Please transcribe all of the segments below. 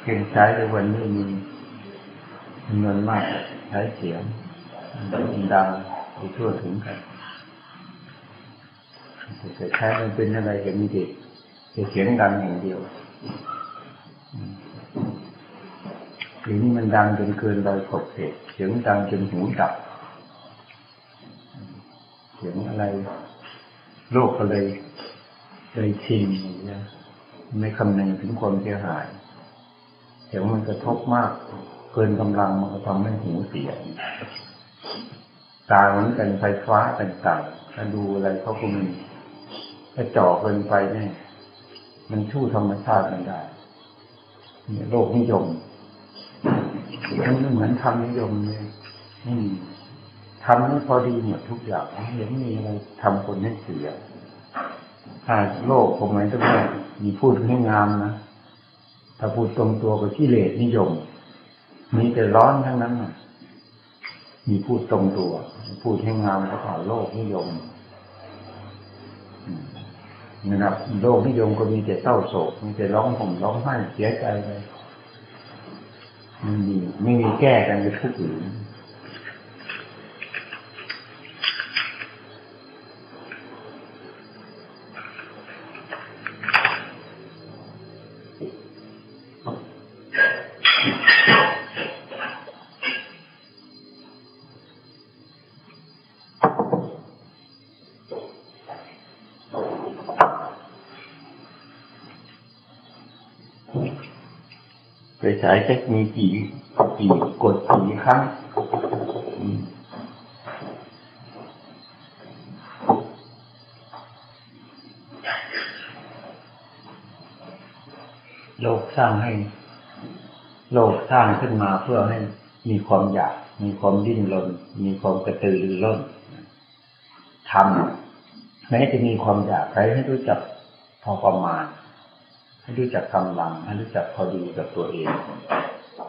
เพียงใช้ในวันนี้มีเงินมากใช้เสียงดังไปทั่วถึงกันแต่ใช้มันเป็นอะไรกันมีเด็กจะเสียงดังอย่างเดียวทีนี้มันดังจนเกินเราขบเขตเสียงดังจนหูดับ เสียงอะไร โลกก็เลยเลยชินอย่างไม่คำนึงถึงความเสียหาย เสียงมันกระทบมาก เกินกำลังมันก็ทำให้หูเสีย ตาเหมือนกันไฟฟ้าต่างๆถ้าดูอะไรเขาก็มีถ้าจ่อเกินไปเนี่ย มันชู้ธรรมชาติไม่ได้เนี่ยโลกนิยมมันเหมือนธรรมนิยมเลยอืมทำให้พอดีหมดทุกอย่างเห็นมีอะไรทำคนให้เสียถ้าโลกผมหมายถึงว่ามีพูดให้งามนะ ถ้าพูดตรงตัวกับที่เลสนิยม มีแต่ร้อนทั้งนั้นนะมีพูดตรงตัว พูดให้งามก็ถ่าโลกนิยมนะครับโลกนิยมก็มีแต่เศร้าโศก มีแต่ร้องห่มร้องไห้เสียใจไปไม่มีไม่มีแก้กันในทุกอื่น ไปฉายจะมีกี่กี่กดกี่ครั้งโลกสร้างให้ โลกสร้างขึ้นมาเพื่อให้มีความอยาก มีความดิ้นรน มีความกระตือรือร้นทำแม้จะมีความอยากใครให้รู้จักพอประมาณ ให้รู้จักกำลังให้รู้จักพอดีกับตัวเอง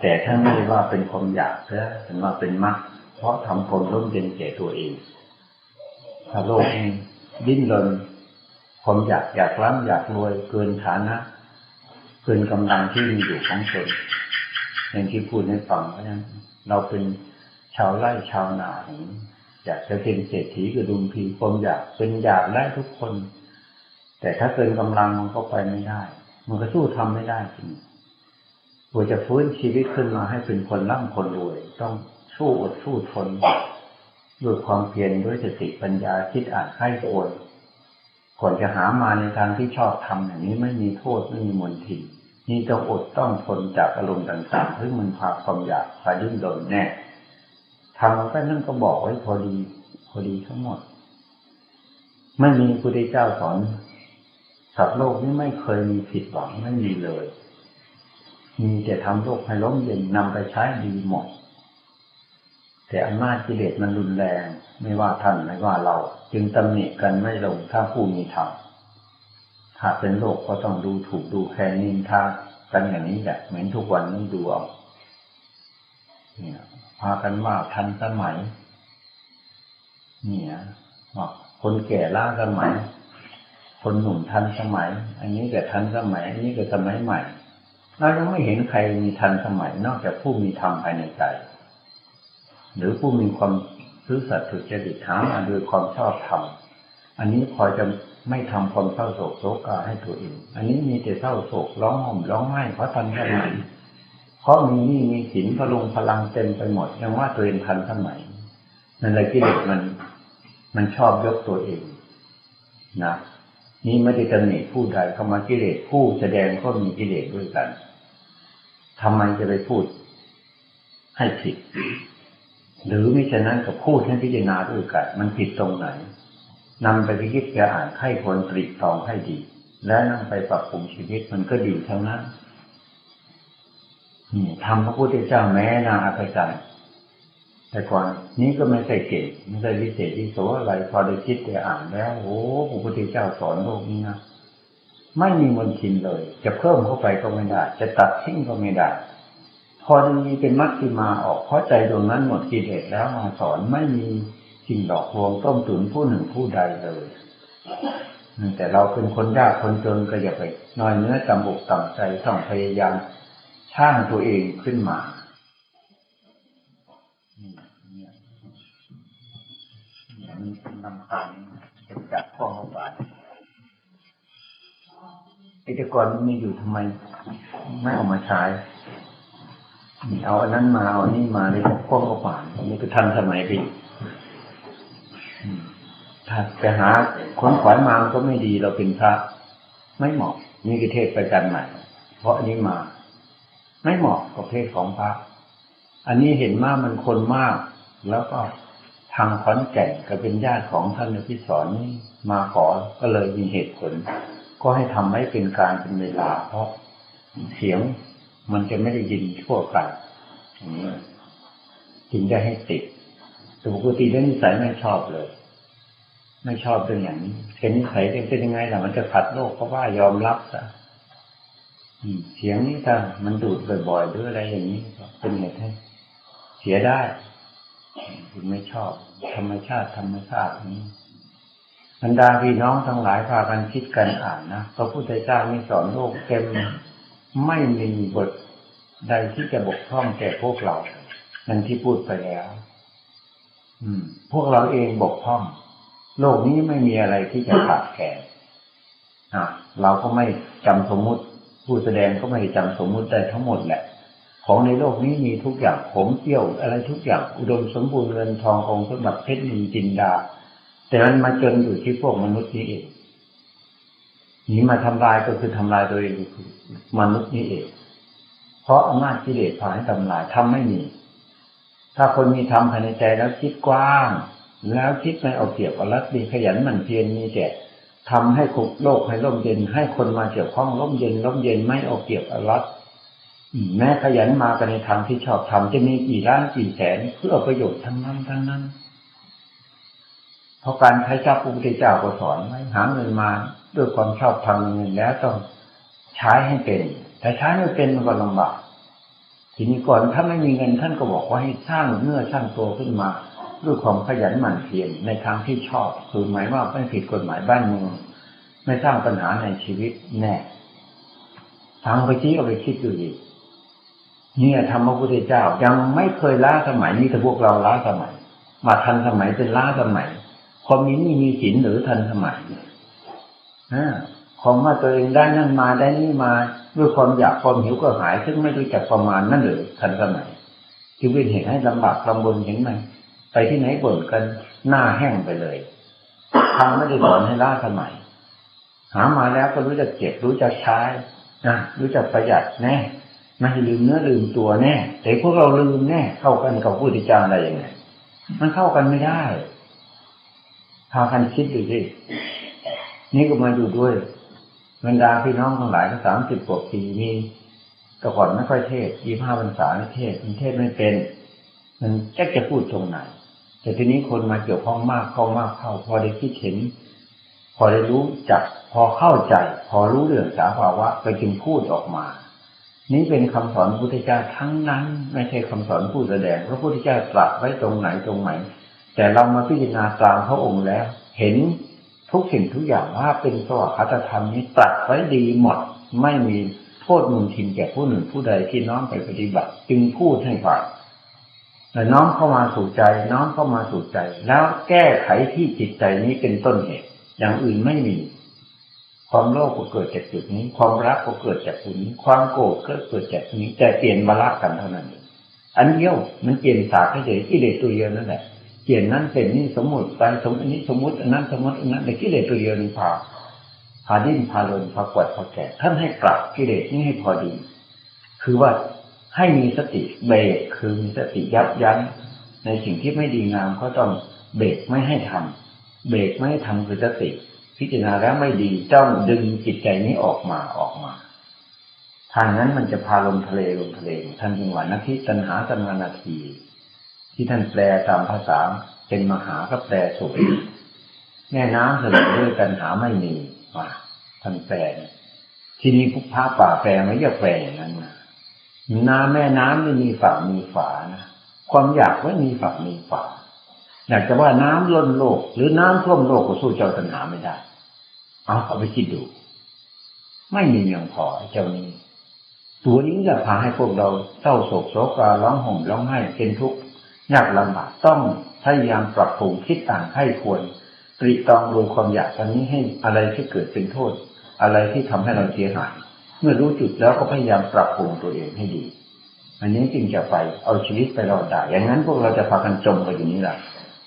แต่ถ้าไม่ว่าเป็นความอยากแล้วถึงว่าเป็นมรรคเพราะทำคนร่มเย็นแก่ตัวเองถ้าโลกนี้ดิ้นรนความอยากอยากร่ำอยากรวยเกินฐานะ เกินกำลังที่มีอยู่ของตนอย่างที่พูดในฟังเพราะฉะนั้นเราเป็นชาวไร่ชาวนาอยากจะเป็นเศรษฐีกระดุมพีความอยากเป็นอยากได้ทุกคน แต่ถ้าเกินกำลังมันก็ไปไม่ได้ มันก็สู้ทำไม่ได้จริงกว่าจะฟื้นชีวิตขึ้นมาให้เป็นคนร่ำคนรวย ต้องสู้อดสู้ทนด้วยความเพียรด้วยสติปัญญาคิดอ่านให้โอนก่อนจะหามาในทางที่ชอบทำอย่างนี้ไม่มีโทษไม่มีมลทินนี่ต้องอดต้องทนจากอารมณ์ต่างๆที่มันพาความอยากพาดิ้นรนแน่ทำก็นั่นก็บอกไว้พอดี พอดีทั้งหมด ไม่มีพระพุทธเจ้าสอน สัตว์โลกนี้ไม่เคยมีผิดหวังไม่มีเลย มีแต่ทำโลกให้ล้มเย็นนำไปใช้ดีหมด แต่อำนาจกิเลสมันรุนแรง ไม่ว่าท่านไม่ว่าเรา จึงตำหนิกันไม่ลงถ้าผู้มีธรรมถ้าเป็นโลกก็ต้องดูถูกดูแคลนนินทากันอย่างนี้แหละเหมือนทุกวันนี้ดูเอาเนี่ยพากันว่าทันสมัย เนี่ยว่าคนแก่ล้าสมัย คนหนุ่มทันสมัย อันนี้ก็ทันสมัย อันนี้ก็สมัยใหม่เรายังไม่เห็นใครมีทันสมัยนอกจากผู้มีธรรมภายในใจ หรือผู้มีความซื่อสัตย์ถูกจริตถามมาโดยความชอบธรรมอันนี้พอจะไม่ทำความเศร้าโศกโศกาให้ตัวเอง อันนี้มีแต่เศร้าโศกร้องห่มร้องไห้เพราะทันสมัยเพราะมีนี่มีสินพลุงพลังเต็มไปหมดยังว่าตัวเองทันสมัยนั่นแหละกิเลสมัน มันชอบยกตัวเองนะ นี้ไม่ได้ตำหนิผู้ใดเข้ามากิเลสผู้แสดงก็มีกิเลสด้วยกันทำไมจะไปพูดให้ผิด หรือมิฉะนั้นก็พูดให้พิจารณาด้วยกันมันผิดตรงไหนนำไปพิจิตรอ่านให้คนตรีตรองให้ดี และนั่งไปปรับปรุงชีวิตมันก็ดีทั้งนั้นทำพระพุทธเจ้าแม้นาอัศจรรย์ แต่ก่อนนี้ก็ไม่ใช่เก่งไม่ใช่วิเศษที่โสอะไรพอได้คิดได้อ่านแล้วโอ้พระพุทธเจ้าสอนโลกนี้นะไม่มีมนทินเลย จะเพิ่มเข้าไปก็ไม่ได้ จะตัดทิ้งก็ไม่ได้ พอมีเป็นมัชฌิมาออกเพราะใจดวงนั้นหมดกิเลสแล้วมาสอนไม่มีสิ่งหลอกลวงต้มตุ๋นผู้หนึ่งผู้ใดเลยแต่เราเป็นคนยากคนจนก็อย่าไปน้อยเนื้อจำบุกต่ำใจต้องพยายามสร้างตัวเองขึ้นมานี่เนี่ย เนี่ยมันนำทางเป็นจากข้อเข้าไปไอ้แต่ก่อนมันมีอยู่ทำไม ไม่เอามาใช้เอาอันนั้นมาเอาอันนี้มาเลยข้อเข้าปานนนี้ก็ทันสมัยไปอีกอืมถ้าไปหาคนขวายมามันก็ไม่ดีเราเป็นพระ ไม่เหมาะนี่คือเทศประจันใหม่ เพราะอันนี้มา ไม่เหมาะกับเพศของพระ อันนี้เห็นมากมันคนมากแล้วก็างขอนแก่นก็เป็นญาติของท่านอภิสรนี่มาขอก็เลยมีเหตุผล ก็ให้ทำให้เป็นการเป็นเวลา เพราะเสียงมันจะไม่ได้ยินทั่วกันจึงได้ให้ติดแต่ปกติเรื่องนิสัยไม่ชอบเลย ไม่ชอบเรื่องอย่างนี้เป็นนิสัยเป็นยังไงล่ะมันจะขัดโลกเพราะว่ายอมรับซะเสียงนี้ถ้ามันดูดบ่อยๆหรืออะไรอย่างนี้เป็นเหตุให้เสียได้ คุณไม่ชอบ ธรรมชาติ ธรรมชาตินี้บรรดาพี่น้องทั้งหลายพากันคิดกันอ่านนะพระพุทธเจ้ามีสอนโลกเต็มไม่มีบทใดที่จะบกพร่องแก่พวกเรานั่นที่พูดไปแล้ว อืม พวกเราเองบกพร่อง โลกนี้ไม่มีอะไรที่จะขาดแคลนเราก็ไม่จำสมมุติ ผู้แสดงก็ไม่จำสมมุติได้ทั้งหมดแหละ ของในโลกนี้มีทุกอย่างผมเกี่ยวอะไรทุกอย่างอุดมสมบูรณ์เงินทององค์สมบัติเพชรนินจินดา แต่มันมาจนอยู่ที่พวกมนุษย์นี้เองหนีมาทำลายก็คือทำลายตัวเองคือมนุษย์นี้เอง เพราะอำนาจกิเลสพาให้ทำลายทำไม่มี ถ้าคนมีธรรมภายในใจแล้วคิดกว้าง แล้วคิดไม่เอาเปรียบเอารัดดีขยันหมั่นเพียรมีแต่ทำให้คุกโลกให้ร่มเย็น ให้คนมาเกี่ยวข้องร่มเย็นร่มเย็นไม่เอาเปรียบเอารัด แม้ขยันมากันในทางที่ชอบทำจะมีกี่ล้านกี่แสนเพื่อประโยชน์ทั้งนั้นทั้งนั้น เพราะการใช้เจ้าพระพุทธเจ้าก็สอนไว้หาเงินมาด้วยความชอบทำเงินแล้วต้องใช้ให้เป็น แต่ใช้ไม่เป็นมันก็ลำบากทีนี้ก่อนถ้าไม่มีเงินท่านก็บอกว่าให้สร้างเนื้อสร้างตัวขึ้นมา ด้วยความขยันหมั่นเพียรในทางที่ชอบ คือหมายว่าไม่ผิดกฎหมายบ้านเมืองไม่สร้างปัญหาในชีวิตแน่ทางไปชี้เอาไปคิดดูดิ เนี่ยธรรมพระพุทธเจ้ายังไม่เคยล้าสมัยมีแต่พวกเราล้าสมัย มาทันสมัยเป็นล้าสมัยความนี่มีศีลหรือทันสมัยนะความว่าตัวเองได้นั่นมาได้นี่มาด้วยความอยากความหิวก็หาย ซึ่งไม่รู้จักประมาณนั่นหรือทันสมัยจึงเป็นเหตุให้ลำบากลำบนเห็นไหมไปที่ไหนบ่นกันหน้าแห้งไปเลยทางไม่ได้สอนให้ล้าสมัย หามาแล้วก็รู้จักเก็บรู้จักใช้นะรู้จักประหยัดแน่ ไม่ลืมเนื้อลืมตัวแน่แต่พวกเราลืมแน่เข้ากันกับผู้ที่จางอะไรยังไงมันเข้ากันไม่ได้พากันคิดดูสินี่ก็มาอยู่ด้วยบรรดาพี่น้องทั้งหลายก็สามสิบกว่าปีมีแต่ก่อนไม่ค่อยเทศยี่ห้าพรรษาไม่เทศมันเทศไม่เป็น มันแค่จะพูดตรงไหน แต่ทีนี้คนมาเกี่ยวข้องมากเข้ามากเข้า พอได้คิดเห็น พอได้รู้จัก พอเข้าใจ พอรู้เรื่องสาภาวะก็จึงพูดออกมา นี้เป็นคำสอนพุทธเจ้าทั้งนั้น ไม่ใช่คำสอนผู้แสดงพระพุทธเจ้าตรัสไว้ตรงไหนตรงไหน แต่เรามาพิจารณาตามพระองค์แล้ว เห็นทุกสิ่งทุกอย่างว่าเป็นสวากาธรรมนี้ตรัสไว้ดีหมด ไม่มีโทษมุนทินแก่ผู้หนึ่งผู้ใดที่น้อมไปปฏิบัติ จึงพูดให้ฟังแต่น้อมเข้ามาสู่ใจ น้อมเข้ามาสู่ใจ แล้วแก้ไขที่จิตใจนี้เป็นต้นเหตุ อย่างอื่นไม่มี ความโลภก็เกิดจากจุดนี้ ความรักก็เกิดจากจุดนี้ ความโกรธก็เกิดจากนี้ แต่เปลี่ยนมาละกันเท่านั้น อันเดียวมันเปลี่ยนสาเฉยๆที่เด็ตัวเดียวนั่นแหละเปลี่ยนนั้นเป็นนี่สมมติไปสมอันนี้สมมติอันนั้นสมมติอันนั้นแต่กิเลสตัวเดียวนี่พาพาดิ้นพาลนพากวดพาแก่ท่านให้ปรับกิเลสนี้ให้พอดี คือว่าให้มีสติเบรกคือมีสติยับยั้งในสิ่งที่ไม่ดีงามก็ต้องเบรกไม่ให้ทำเบรกไม่ให้ทำคือสติ พิจารณาแล้วไม่ดีต้องดึงจิตใจนี้ออกมาออกมา ทางนั้นมันจะพาลงทะเลลงทะเลท่านจึงว่านักทิตัณหาสัมมานาที ที่ท่านแปลตามภาษาเป็นมหาก็แปลสุขแม่น้ำเสนอด้วยกันหาไม่มีว่าท่านแปลทีนี้พวกพระป่าแปลไม่อยากแปลอย่างนั้นนะน้ำแม่น้ำไม่มีฝั่งมีฝานะความอยากไม่มีฝั่งมีฝาอยากจะว่าน้ำล้นโลก หรือน้ำท่วมโลกก็สู้เจ้าตัณหาไม่ได้ เอาเอาไปคิดดู ไม่มีเพียงพอเจ้านี้ ตัวนี้จะพาให้พวกเราเศร้าโศกโศกร้องห่มร้องไห้เป็นทุกข์ยากลำบากต้องพยายามปรับปรุงคิดอ่านให้ควรตรีตองดูความอยากอันนี้ให้อะไรที่เกิดเป็นโทษ อะไรที่ทำให้เราเสียหายเมื่อรู้จุดแล้วก็พยายามปรับปรุงตัวเองให้ดี อันนี้จึงจะไปเอาชีวิตไปรอดได้อย่างนั้นพวกเราจะพากันจมไปอยู่นี้แหละ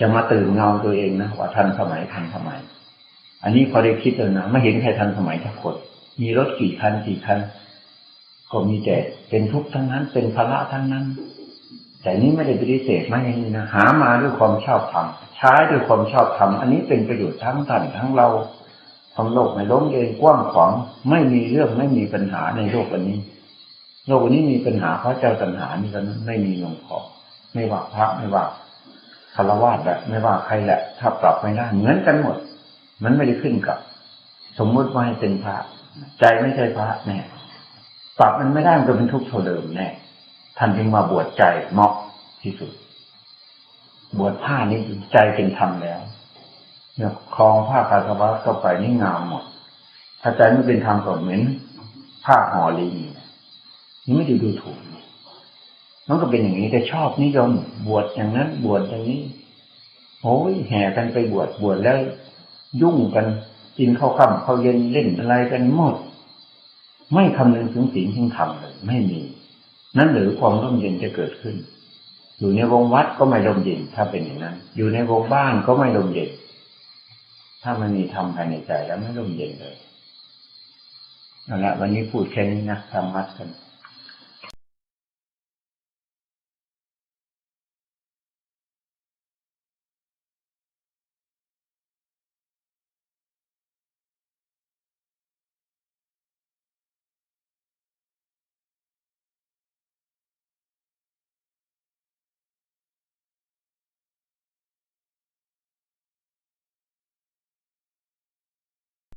จะมาตื่นเงาตัวเองนะว่าทันสมัยทันสมัย อันนี้พอได้คิดแล้วนะไม่เห็นใครทันสมัยทักคน มีรถกี่คันกี่คัน ก็มีแต่เป็นทุกข์ทั้งนั้น เป็นภาระทั้งนั้น แต่นี้ไม่ได้ปฏิเสธมาอย่างนี้นะหามาด้วยความชอบธรรมใช้ด้วยความชอบธรรมอันนี้เป็นประโยชน์ทั้งท่านทั้งเราทำโลกไม่ล้มเองกว้างขวางไม่มีเรื่องไม่มีปัญหาในโลกอันนี้ โลกอันนี้มีปัญหาเพราะเจ้าตัณหานี่ก็ไม่มีลงคอไม่ว่าพระไม่ว่าคารวะแบบไม่ว่าใครแหละ ถ้าปรับไม่ได้เหมือนกันหมด มันไม่ได้ขึ้นกับ สมมุติว่าให้เป็นพระ ใจไม่ใช่พระแน่ปรับมันไม่ได้มันก็เป็นทุกข์เท่าเดิมแน่ท่านจึงมาบวชใจเหมาะที่สุด บวชผ้านี้ใจเป็นธรรมแล้วเนี่ยคลองผ้าคาสวะก็ไปนี่งามหมด ถ้าใจไม่เป็นธรรมก็เหมือนผ้าห่อลีนี่ไม่ได้ดูถูกมันก็เป็นอย่างนี้แต่ชอบนิยมบวชอย่างนั้นบวชอย่างนี้โอ้ยแห่กันไปบวชบวชแล้ว ยุ่งกันกินข้าวค่ำข้าวเย็นเล่นอะไรกันหมด ไม่คำนึงถึงศีลถึงธรรมเลยไม่มี นั่นหรือความร่มเย็นจะเกิดขึ้น อยู่ในวงวัดก็ไม่ร่มเย็นถ้าเป็นอย่างนั้น อยู่ในวงบ้านก็ไม่ร่มเย็น ถ้ามันมีธรรมภายในใจแล้วไม่ร่มเย็นเลยนั่นแหละวันนี้พูดแค่นี้นะทำมัดกัน